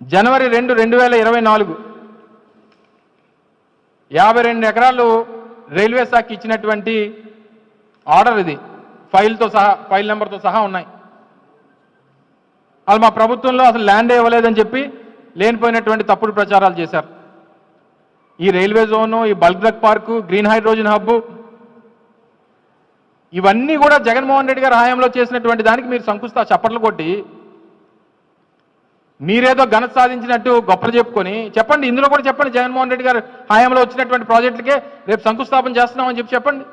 జనవరి రెండు రెండు వేల ఇరవై నాలుగు. యాభై రెండు ఎకరాలు రైల్వే శాఖ ఇచ్చినటువంటి ఆర్డర్ ఇది. ఫైల్తో సహా ఫైల్ నెంబర్తో సహా ఉన్నాయి. వాళ్ళు మా ప్రభుత్వంలో అసలు ల్యాండ్ ఇవ్వలేదని చెప్పి లేనిపోయినటువంటి తప్పుడు ప్రచారాలు చేశారు. ఈ రైల్వే జోను ఈ bulk drug park green hydrogen hub ఇవన్నీ కూడా జగన్మోహన్ రెడ్డి గారి హయాంలో చేసినటువంటి దానికి మీరు సంకుస్తా చప్పట్లు కొట్టి మీరేదో ఘనత సాధించినట్టు గొప్పలు చెప్పుకొని చెప్పండి ఇందులో కూడా చెప్పండి జగన్మోహన్ రెడ్డి గారు హయాంలో వచ్చినటువంటి ప్రాజెక్టులకే రేపు శంకుస్థాపన చేస్తున్నామని చెప్పి చెప్పండి.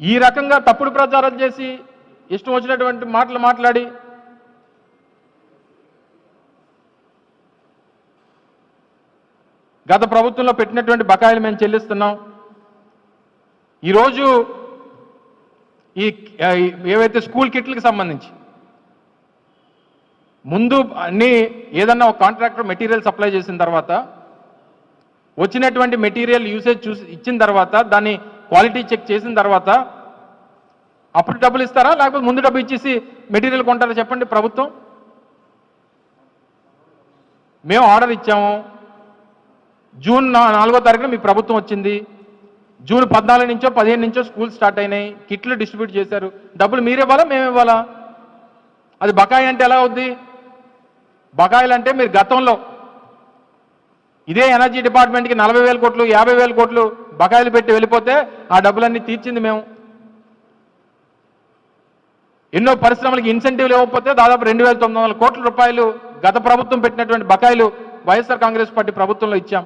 ఈ రకంగా తప్పుడు ప్రచారం చేసి ఇష్టం వచ్చినటువంటి మాటలు మాట్లాడి గత ప్రభుత్వంలో పెట్టినటువంటి బకాయిలు మేము చెల్లిస్తున్నాం. ఈరోజు ఈ ఈ ఏవైతే స్కూల్ కిట్లకు సంబంధించి ముందు అన్ని ఏదన్నా ఒక కాంట్రాక్టర్ మెటీరియల్ సప్లై చేసిన తర్వాత వచ్చినటువంటి మెటీరియల్ యూసేజ్ చూసి ఇచ్చిన తర్వాత దాన్ని క్వాలిటీ చెక్ చేసిన తర్వాత అప్పుడు డబ్బులు ఇస్తారా? లేకపోతే ముందు డబ్బు ఇచ్చేసి మెటీరియల్ కొంటారా చెప్పండి ప్రభుత్వం? మేము ఆర్డర్ ఇచ్చాము. జూన్ నా- నాలుగో తారీఖున మీ ప్రభుత్వం వచ్చింది. జూన్ పద్నాలుగు నుంచో పదిహేను నుంచో స్కూల్ స్టార్ట్ అయినాయి. కిట్లు డిస్ట్రిబ్యూట్ చేశారు. డబ్బులు మీరు ఇవ్వాలా మేము ఇవ్వాలా అది బకాయి అంటే ఎలా అవుద్ది? బకాయిలు అంటే మీరు గతంలో ఇదే ఎనర్జీ డిపార్ట్మెంట్కి నలభై వేల కోట్లు యాభై వేల కోట్లు బకాయిలు పెట్టి వెళ్ళిపోతే ఆ డబ్బులన్నీ తీర్చింది మేము. ఎన్నో పరిశ్రమలకు ఇన్సెంటివ్లు ఇవ్వకపోతే దాదాపు రెండు వేల తొమ్మిది వందల కోట్ల రూపాయలు గత ప్రభుత్వం పెట్టినటువంటి బకాయిలు వైఎస్ఆర్ కాంగ్రెస్ పార్టీ ప్రభుత్వంలో ఇచ్చాం.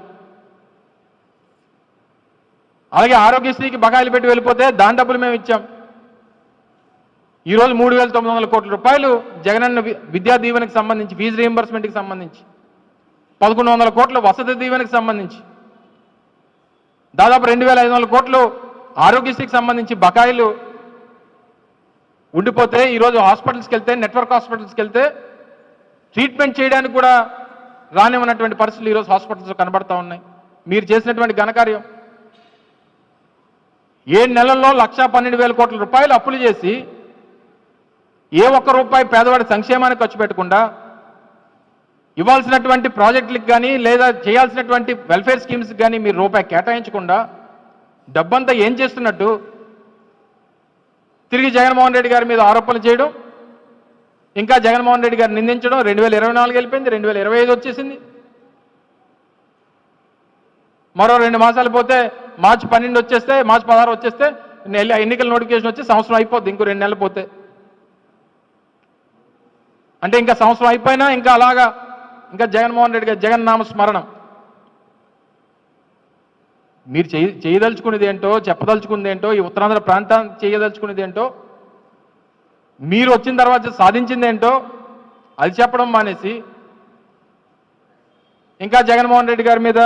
అలాగే ఆరోగ్యశ్రీకి బకాయిలు పెట్టి వెళ్ళిపోతే దాని డబ్బులు మేము ఇచ్చాం. ఈరోజు మూడు వేల తొమ్మిది వందల కోట్ల రూపాయలు జగనన్న విద్యా దీవెనకి సంబంధించి ఫీజు రీఎంబర్స్మెంట్కి సంబంధించి పదకొండు వందల కోట్ల వసతి దీవెనకు సంబంధించి దాదాపు రెండు వేల ఐదు వందల కోట్లు ఆరోగ్యశ్రీకి సంబంధించి బకాయిలు ఉండిపోతే ఈరోజు హాస్పిటల్స్కి వెళ్తే నెట్వర్క్ హాస్పిటల్స్కి వెళ్తే ట్రీట్మెంట్ చేయడానికి కూడా రానివ్వనటువంటి పరిస్థితులు ఈరోజు హాస్పిటల్స్ కనబడతా ఉన్నాయి. మీరు చేసినటువంటి ఘనకార్యం. ఏడు నెలల్లో లక్షా పన్నెండు వేల కోట్ల రూపాయలు అప్పులు చేసి ఏ ఒక్క రూపాయి పేదవాడి సంక్షేమానికి ఖర్చు పెట్టకుండా ఇవ్వాల్సినటువంటి ప్రాజెక్టులకు కానీ లేదా చేయాల్సినటువంటి వెల్ఫేర్ స్కీమ్స్కి కానీ మీరు రూపాయి కేటాయించకుండా డబ్బంతా ఏం చేస్తున్నట్టు తిరిగి జగన్మోహన్ రెడ్డి గారి మీద ఆరోపణలు చేయడం ఇంకా జగన్మోహన్ రెడ్డి గారిని నిందించడం రెండు వేల ఇరవై నాలుగు వెళ్ళిపోయింది రెండు వేల ఇరవై ఐదు వచ్చేసింది. మరో రెండు మాసాలు పోతే మార్చి పన్నెండు వచ్చేస్తే మార్చి పదహారు వచ్చేస్తే ఎన్నికల నోటిఫికేషన్ వచ్చి సంవత్సరం అయిపోద్ది ఇంకో రెండు నెలలు పోతే. అంటే ఇంకా సంవత్సరం అయిపోయినా ఇంకా అలాగా ఇంకా జగన్మోహన్ రెడ్డి గారి జగన్ నామ స్మరణం. మీరు చేయ చేయదలుచుకునేది ఏంటో చెప్పదలుచుకునేది ఏంటో ఈ ఉత్తరాంధ్ర ప్రాంతాన్ని చేయదలుచుకునేది ఏంటో మీరు వచ్చిన తర్వాత సాధించింది ఏంటో అది చెప్పడం మానేసి ఇంకా జగన్మోహన్ రెడ్డి గారి మీద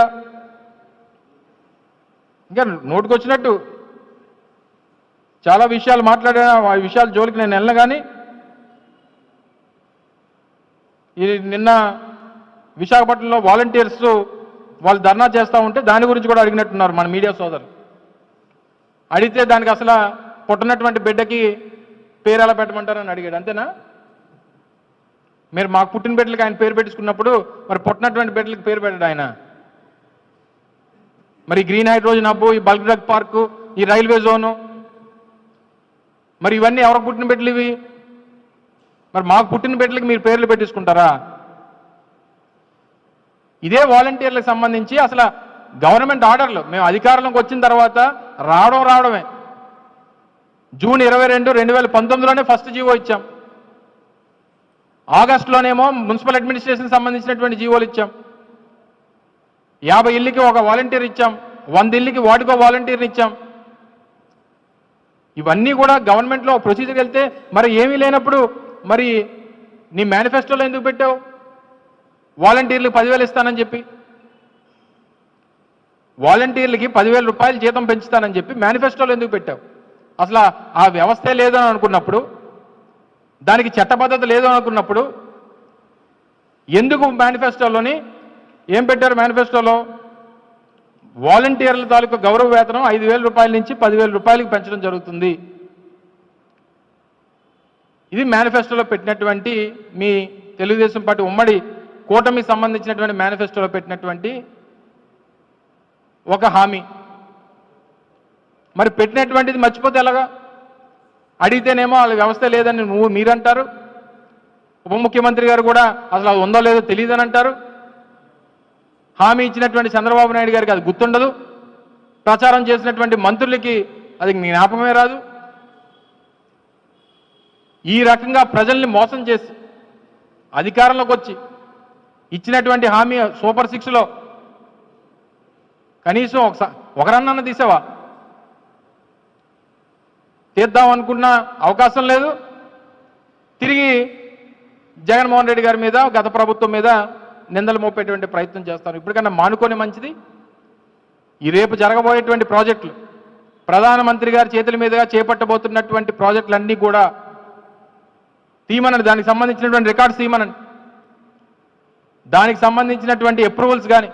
ఇంకా నోటుకొచ్చినట్టు చాలా విషయాలు మాట్లాడిన ఆ విషయాల జోలికి నేను వెళ్ళను కానీ ఇది నిన్న విశాఖపట్నంలో వాలంటీర్స్ వాళ్ళు ధర్నా చేస్తూ ఉంటే దాని గురించి కూడా అడిగినట్టున్నారు మన మీడియా సోదరు అడిగితే దానికి అసలు పుట్టినటువంటి బిడ్డకి పేరు ఎలా పెట్టమంటారని అడిగాడు. అంతేనా? మీరు మాకు పుట్టిన బిడ్డలకి ఆయన పేరు పెట్టించుకున్నప్పుడు మరి పుట్టినటువంటి బిడ్డలకి పేరు పెట్టాడు ఆయన. మరి గ్రీన్ హైడ్రోజన్ హబ్బు ఈ బల్క్ డ్రగ్ పార్కు ఈ రైల్వే జోను. మరి ఇవన్నీ ఎవరికి పుట్టిన బిడ్డలు ఇవి? మరి మాకు పుట్టిన బిడ్డలకి మీరు పేర్లు పెట్టించుకుంటారా? ఇదే వాలంటీర్లకు సంబంధించి అసలు గవర్నమెంట్ ఆర్డర్లు. మేము అధికారంలోకి వచ్చిన తర్వాత రావడం రావడమే. జూన్ ఇరవై రెండు రెండు వేల పంతొమ్మిదిలోనే ఫస్ట్ జీవో ఇచ్చాం. ఆగస్టులోనేమో మున్సిపల్ అడ్మినిస్ట్రేషన్ సంబంధించినటువంటి జీవోలు ఇచ్చాం. యాభై ఇళ్ళకి ఒక వాలంటీర్ ఇచ్చాం. వంద ఇళ్ళకి వాటికో వాలంటీర్ని ఇచ్చాం. ఇవన్నీ కూడా గవర్నమెంట్లో ప్రొసీజర్ వెళ్తే మరి ఏమీ లేనప్పుడు మరి నీ మేనిఫెస్టోలో ఎందుకు పెట్టావు? వాలంటీర్లకు పదివేలు ఇస్తానని చెప్పి. వాలంటీర్లకి పదివేల రూపాయలు జీతం పెంచుతానని చెప్పి మేనిఫెస్టోలో ఎందుకు పెట్టావు? అసలు ఆ- వ్యవస్థే లేదు అని అనుకున్నప్పుడు దానికి చట్టబద్ధత లేదు అనుకున్నప్పుడు ఎందుకు మేనిఫెస్టోలోని ఏం పెట్టారు మేనిఫెస్టోలో వాలంటీర్ల తాలూకు గౌరవ వేతనం ఐదు వేల రూపాయల నుంచి పదివేల రూపాయలకు పెంచడం జరుగుతుంది. ఇది మేనిఫెస్టోలో పెట్టినటువంటి మీ తెలుగుదేశం పార్టీ ఉమ్మడి కూటమికి సంబంధించినటువంటి మేనిఫెస్టోలో పెట్టినటువంటి ఒక హామీ. మరి పెట్టినటువంటిది మర్చిపోతే ఎలాగా? అడిగితేనేమో వాళ్ళ వ్యవస్థ లేదని నువ్వు మీరంటారు. ఉప ముఖ్యమంత్రి గారు కూడా అసలు అది ఉందో లేదో తెలియదని అంటారు. హామీ ఇచ్చినటువంటి చంద్రబాబు నాయుడు గారికి అది గుర్తుండదు. ప్రచారం చేసినటువంటి మంత్రులకి అది జ్ఞాపకమే రాదు. ఈ రకంగా ప్రజల్ని మోసం చేసి అధికారంలోకి వచ్చి ఇచ్చినటువంటి హామీ సూపర్ సిక్స్లో కనీసం ఒకసారి ఒకరన్నా తీసావా? తీద్దాం అనుకున్న అవకాశం లేదు. తిరిగి జగన్మోహన్ రెడ్డి గారి మీద గత ప్రభుత్వం మీద నిందలు మోపేటువంటి ప్రయత్నం చేస్తారు. ఇప్పటికన్నా మానుకొని మంచిది. ఈ రేపు జరగబోయేటువంటి ప్రాజెక్టులు ప్రధానమంత్రి గారి చేతుల మీదుగా చేపట్టబోతున్నటువంటి ప్రాజెక్టులన్నీ కూడా తీయమనండి దానికి సంబంధించినటువంటి రికార్డ్స్ తీయమనండి దానికి సంబంధించినటువంటి అప్రూవల్స్ కానీ